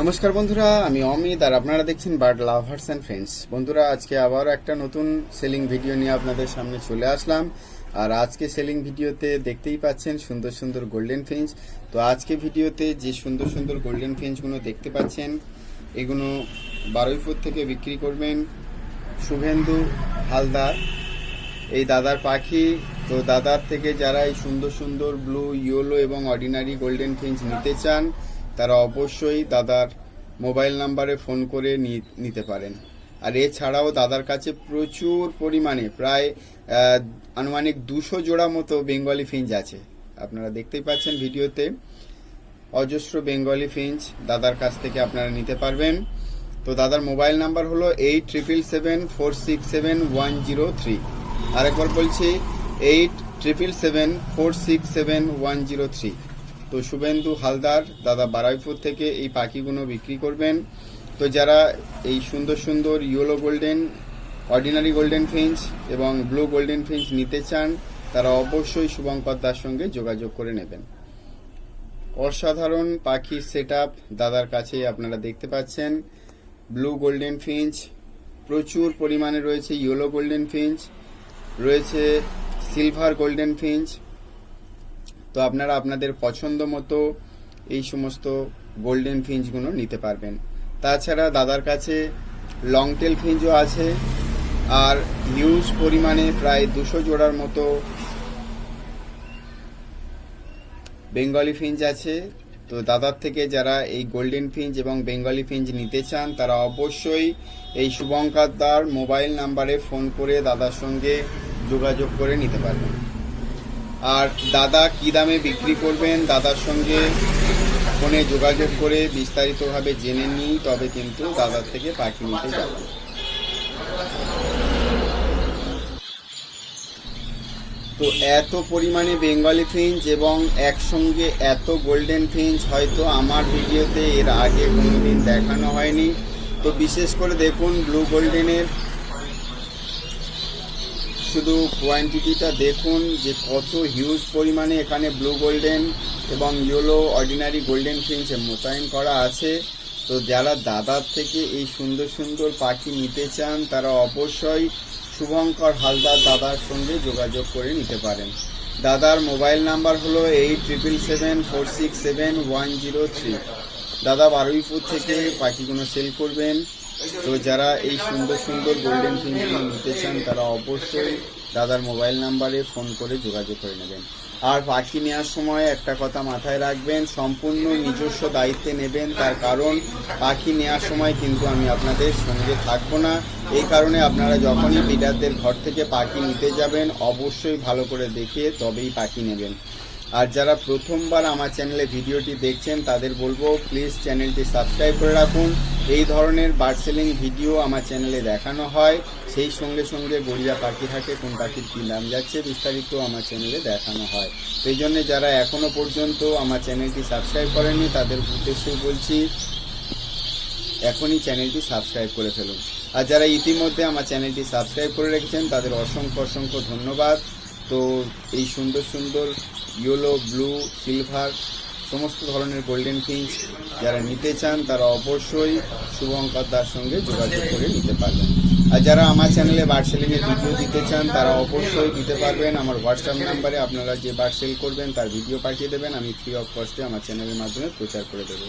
নমস্কার বন্ধুরা, আমি অমিত আর আপনারা দেখছেন বার্ড লাভার্স অ্যান্ড ফ্রেন্ডস বন্ধুরা, আজকে আবার একটা নতুন সেলিং ভিডিও নিয়ে আপনাদের সামনে চলে আসলাম। আর আজকে সেলিং ভিডিওতে দেখতেই পাচ্ছেন সুন্দর সুন্দর গোল্ডেন ফিঞ্চ তো আজকে ভিডিওতে যে সুন্দর সুন্দর গোল্ডেন ফিঞ্চগুলো দেখতে পাচ্ছেন, এগুলো বারোই ফুট থেকে বিক্রি করবেন শুভেন্দু হালদার। এই দাদার পাখি, তো দাদার থেকে যারা এই সুন্দর সুন্দর ব্লু ইয়েলো এবং অর্ডিনারি গোল্ডেন ফিঞ্চ নিতে চান তারা অবশ্যই দাদার মোবাইল নাম্বারে ফোন করে নিতে পারেন। আর এছাড়াও দাদার কাছে প্রচুর পরিমাণে প্রায় আনুমানিক দুশো জোড়া মতো বেঙ্গলি ফিঞ্চ আছে। আপনারা দেখতেই পাচ্ছেন ভিডিওতে। অজস্র বেঙ্গলি ফিঞ্চ দাদার কাছ থেকে আপনারা নিতে পারবেন। তো দাদার মোবাইল নাম্বার হলো eight triple seven four six seven one zero three. আরেকবার বলছি, eight triple seven four six seven one zero three. তো শুভেন্দু হালদার দাদা বারাইপুর থেকে এই পাখিগুলো বিক্রি করবেন। তো যারা এই সুন্দর সুন্দর yellow golden ordinary golden finch এবং ব্লু গোল্ডেন ফিঞ্চ নিতে চান, তারা অবশ্যই শুভঙ্কর দার সঙ্গে যোগাযোগ করে নেবেন। অসাধারণ পাখির সেট দাদার কাছে আপনারা দেখতে পাচ্ছেন। ব্লু গোল্ডেন ফিঞ্চ প্রচুর পরিমাণে রয়েছে ইয়েলো গোল্ডেন ফিঞ্চ রয়েছে সিলভার গোল্ডেন ফিঞ্চ তো আপনারা আপনাদের পছন্দ মতো এই সমস্ত গোল্ডেন ফিঞ্চগুলো নিতে পারবেন। তাছাড়া দাদার কাছে লং টেল ফিঞ্চও আছে, আর হিউজ পরিমাণে প্রায় দুশো জোড়ার মতো বেঙ্গলি ফিঞ্চ আছে। তো দাদার থেকে যারা এই গোল্ডেন ফিঞ্চ এবং বেঙ্গলি ফিঞ্চ নিতে চান, তারা অবশ্যই এই শুভঙ্কর দার মোবাইল নাম্বারে ফোন করে দাদার সঙ্গে যোগাযোগ করে নিতে পারবেন। আর দাদা কি দামে বিক্রি করবেন দাদার সঙ্গে ফোনে যোগাযোগ করে বিস্তারিতভাবে জেনে নিই, তবে কিন্তু দাদার থেকে পাখি নিতে যাবেন তো এত পরিমাণে বেঙ্গলি ফিঞ্চ এবং একসঙ্গে এত গোল্ডেন ফিঞ্চ হয়তো আমার ভিডিওতে এর আগে কোনোদিন দেখানো হয়নি। তো বিশেষ করে দেখুন ব্লু গোল্ডেনের শুধু কোয়ান্টিটিটা দেখুন যে কত হিউজ পরিমাণে এখানে ব্লু গোল্ডেন এবং ইয়েলো অর্ডিনারি গোল্ডেন ফিঞ্চ মোতায়েন করা আছে। তো যারা দাদার থেকে এই সুন্দর সুন্দর পাখি নিতে চান, তারা অবশ্যই শুভঙ্কর হালদার দাদার সঙ্গে যোগাযোগ করে নিতে পারেন। দাদার মোবাইল নাম্বার হলো eight triple seven four six seven one zero three দাদা বারুইপুর থেকে পাখিগুলো সেল করবেন। তো যারা এই সুন্দর সুন্দর গোল্ডেন ফিঙ্কগুলো নিতে চান, তারা অবশ্যই দাদার মোবাইল নাম্বারে ফোন করে যোগাযোগ করে নেবেন। আর পাখি নেওয়ার সময় একটা কথা মাথায় রাখবেন, সম্পূর্ণ নিজস্ব দায়িত্বে নেবেন, তার কারণ পাখি নেওয়ার সময় কিন্তু আমি আপনাদের সঙ্গে থাকব না। এই কারণে আপনারা যখনই বিডারদের ঘর থেকে পাখি নিতে যাবেন, অবশ্যই ভালো করে দেখে তবেই পাখি নেবেন। আর যারা প্রথমবার আমার চ্যানেলে ভিডিওটি দেখছেন, তাদের বলব প্লিজ চ্যানেলটি সাবস্ক্রাইব করে রাখুন। এই ধরনের বার্ড সেলিং ভিডিও আমার চ্যানেলে দেখানো হয়। সেই সঙ্গে সঙ্গে গড়িয়া পাখি থাকে কোন পাখির কী নাম যাচ্ছে, বিস্তারিত আমার চ্যানেলে দেখানো হয়। সেই জন্য যারা এখনও পর্যন্ত আমার চ্যানেলটি সাবস্ক্রাইব করেনি তাদের উদ্দেশ্যে বলছি, এখনই চ্যানেলটি সাবস্ক্রাইব করে ফেলুন। আর যারা ইতিমধ্যে আমার চ্যানেলটি সাবস্ক্রাইব করে রেখেছেন, তাদের অসংখ্য অসংখ্য ধন্যবাদ। তো এই সুন্দর সুন্দর ইয়েলো ব্লু সিলভার সমস্ত ধরনের গোল্ডেন ফিঞ্চ যারা নিতে চান, তারা অবশ্যই শুভঙ্কর দার সঙ্গে যোগাযোগ করে নিতে পারবেন। আর যারা আমার চ্যানেলে বার্ড সেলিংয়ের ভিডিও দিতে চান, তারা অবশ্যই দিতে পারবেন। আমার হোয়াটসঅ্যাপ নাম্বারে আপনারা যে বার্ড সেল করবেন, তার ভিডিও পাঠিয়ে দেবেন। আমি ফ্রি অফ কস্টে আমার চ্যানেলের মাধ্যমে প্রচার করে দেবো।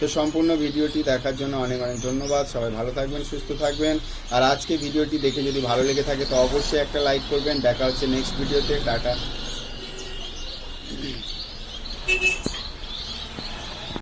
তো সম্পূর্ণ ভিডিওটি দেখার জন্য অনেক অনেক ধন্যবাদ। সবাই ভালো থাকবেন, সুস্থ থাকবেন। আর আজকে ভিডিওটি দেখে যদি ভালো লেগে থাকে, তো অবশ্যই একটা লাইক করবেন। দেখা হচ্ছে নেক্সট ভিডিওতে টাটা। Thank you.